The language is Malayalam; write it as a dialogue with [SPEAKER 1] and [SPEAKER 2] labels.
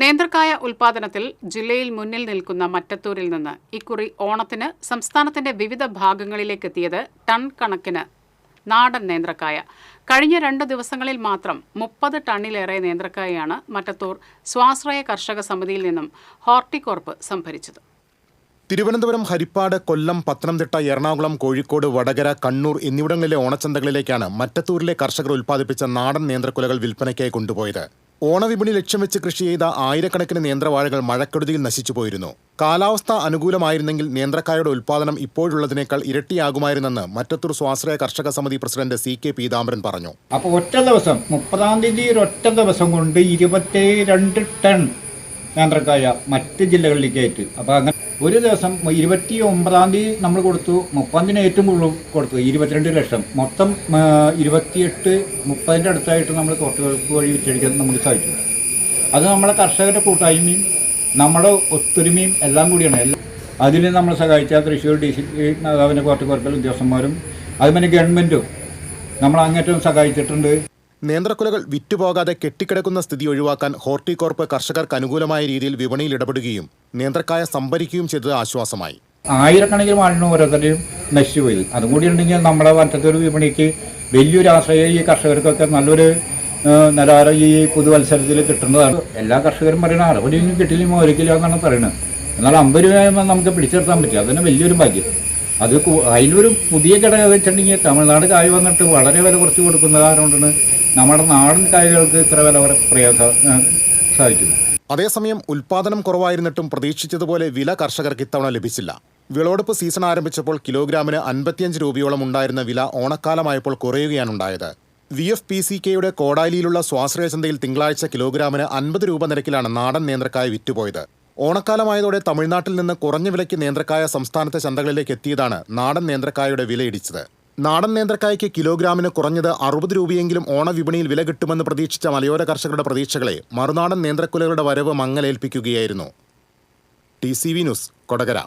[SPEAKER 1] നേന്ത്രക്കായ ഉൽപാദനത്തിൽ ജില്ലയിൽ മുന്നിൽ നിൽക്കുന്ന മറ്റത്തൂരിൽ നിന്ന് ഇക്കുറി ഓണത്തിന് സംസ്ഥാനത്തിന്റെ വിവിധ ഭാഗങ്ങളിലേക്ക് ഭാഗങ്ങളിലേക്കെത്തിയത് ടൺ കണക്കിന് നാടൻ നേന്ത്രക്കായ. കഴിഞ്ഞ രണ്ട് ദിവസങ്ങളിൽ മാത്രം മുപ്പത് ടണ്ണിലേറെ നേന്ത്രക്കായയാണ് മറ്റത്തൂർ സ്വാശ്രയ കർഷക സമിതിയിൽ നിന്നും ഹോർട്ടികോർപ്പ് സംഭരിച്ചത്.
[SPEAKER 2] തിരുവനന്തപുരം ഹരിപ്പാട് കൊല്ലം പത്തനംതിട്ട എറണാകുളം കോഴിക്കോട് വടകര കണ്ണൂർ എന്നിവിടങ്ങളിലെ ഓണച്ചന്തകളിലേക്കാണ് മറ്റത്തൂരിലെ കർഷകർ ഉൽപ്പാദിപ്പിച്ച നാടൻ നേന്ത്രക്കുലകൾ വിൽപ്പനയ്ക്കായി കൊണ്ടുപോയത്. ഓണവിപണി ലക്ഷ്യം വെച്ച് കൃഷി ചെയ്ത ആയിരക്കണക്കിന് നേന്ത്രവാഴകൾ മഴക്കെടുതിയിൽ നശിച്ചു പോയിരുന്നു. കാലാവസ്ഥ അനുകൂലമായിരുന്നെങ്കിൽ നേന്ത്രക്കായുടെ ഉൽപ്പാദനം ഇപ്പോഴുള്ളതിനേക്കാൾ ഇരട്ടിയാകുമായിരുന്നെന്ന് മറ്റത്തൂർ സ്വാശ്രയ കർഷക സമിതി പ്രസിഡന്റ് സി കെ പീതാംബരൻ പറഞ്ഞു.
[SPEAKER 3] അപ്പോൾ ഒറ്റ ദിവസം മുപ്പതാം തീയതി ഒറ്റ ദിവസം കൊണ്ട് ഇരുപത്തി രണ്ട് ടൺ നേന്ത്രക്കായ മറ്റ് ജില്ലകളിലേക്ക് ആയിട്ട് അപ്പോൾ അങ്ങനെ ഒരു ദിവസം ഇരുപത്തി ഒമ്പതാം തീയതി നമ്മൾ കൊടുത്തു മുപ്പതാം തീയതി ഏറ്റവും കൂടുതൽ കൊടുത്തു ഇരുപത്തിരണ്ട് ലക്ഷം. മൊത്തം ഇരുപത്തിയെട്ട് മുപ്പതിന്റെ അടുത്തായിട്ട് നമ്മൾ കോട്ടുകൾക്ക് വഴി വിറ്റഴിക്കാൻ നമുക്ക് സാധിച്ചു. അത് നമ്മളെ കർഷകരുടെ കൂട്ടായ്മയും നമ്മുടെ ഒത്തൊരുമയും എല്ലാം കൂടിയാണ്. അതിന് നമ്മൾ സഹായിച്ച തൃശ്ശൂർ ഡി സി അതുപോലെ കോർട്ടുകോർക്കൽ ഉദ്യോഗസ്ഥന്മാരും അതുപോലെ ഗവൺമെന്റും നമ്മൾ അങ്ങേറ്റം സഹായിച്ചിട്ടുണ്ട്.
[SPEAKER 2] നേന്ത്രക്കുലകൾ വിറ്റുപോകാതെ കെട്ടിക്കിടക്കുന്ന സ്ഥിതി ഒഴിവാക്കാൻ ഹോർട്ടികോർപ്പ് കർഷകർക്ക് അനുകൂലമായ രീതിയിൽ വിപണിയിൽ ഇടപെടുകയും നേന്ത്രക്കായ സംഭരിക്കുകയും ചെയ്തത് ആശ്വാസമായി.
[SPEAKER 3] ആയിരക്കണക്കിന് മാലിന്യം ഓരോരുത്തരുടെയും നശിച്ചു പോയി അതും കൂടി ഉണ്ടെങ്കിൽ നമ്മുടെ വനത്തൊരു വിപണിക്ക് വലിയൊരു ആശ്രയം ഈ കർഷകർക്കൊക്കെ നല്ലൊരു നിലവാരം ഈ പുതുവത്സരത്തിൽ കിട്ടുന്നതാണ്. എല്ലാ കർഷകരും പറയുന്നത് അറുപടിയൊന്നും കിട്ടില്ല ഒരിക്കലും എന്നാണ് പറയുന്നത്. എന്നാൽ അമ്പത് രൂപ നമുക്ക് പിടിച്ചെടുത്താൻ പറ്റും അതിന് വലിയൊരു ഭാഗ്യം. അത് അതിലൊരു പുതിയ ഘടകം വെച്ചിട്ടുണ്ടെങ്കിൽ തമിഴ്നാട് കായ് വന്നിട്ട് വളരെ വില കുറച്ച് കൊടുക്കുന്ന കാരണം കൊണ്ടാണ് നമ്മുടെ നാടൻ കായകൾക്ക് ഇത്ര വില കുറ- സാധിക്കുന്നു
[SPEAKER 2] അതേസമയം ഉൽപാദനം കുറവായിരുന്നിട്ടും പ്രതീക്ഷിച്ചതുപോലെ വില കർഷകർക്ക് ഇത്തവണ ലഭിച്ചില്ല. വിളവെടുപ്പ് സീസൺ ആരംഭിച്ചപ്പോൾ കിലോഗ്രാമിന് അൻപത്തിയഞ്ച് രൂപയോളം ഉണ്ടായിരുന്ന വില ഓണക്കാലമായപ്പോൾ കുറയുകയാണുണ്ടായത് വി എഫ് പി സി കെയുടെ കോടാലിയിലുള്ള സ്വാശ്രയ ചന്തയിൽ തിങ്കളാഴ്ച കിലോഗ്രാമിന് അൻപത് രൂപ നിരക്കിലാണ് നാടൻ നേന്ത്രക്കായ വിറ്റുപോയത്. ഓണക്കാലമായതോടെ തമിഴ്നാട്ടിൽ നിന്ന് കുറഞ്ഞ വിലയ്ക്ക് നേന്ത്രക്കായ സംസ്ഥാനത്തെ ചന്തകളിലേക്ക് എത്തിയതാണ് നാടൻ നേന്ത്രക്കായയുടെ വിലയിടിച്ചത്. നാടൻ നേന്ത്രക്കായ്ക്ക് കിലോഗ്രാമിന് കുറഞ്ഞത് അറുപത് രൂപയെങ്കിലും ഓണവിപണിയിൽ വില കിട്ടുമെന്ന് പ്രതീക്ഷിച്ച മലയോര കർഷകരുടെ പ്രതീക്ഷകളെ മറുനാടൻ നേന്ത്രക്കുലകളുടെ വരവ് മങ്ങലേൽപ്പിക്കുകയായിരുന്നു. T C V news Kodakara.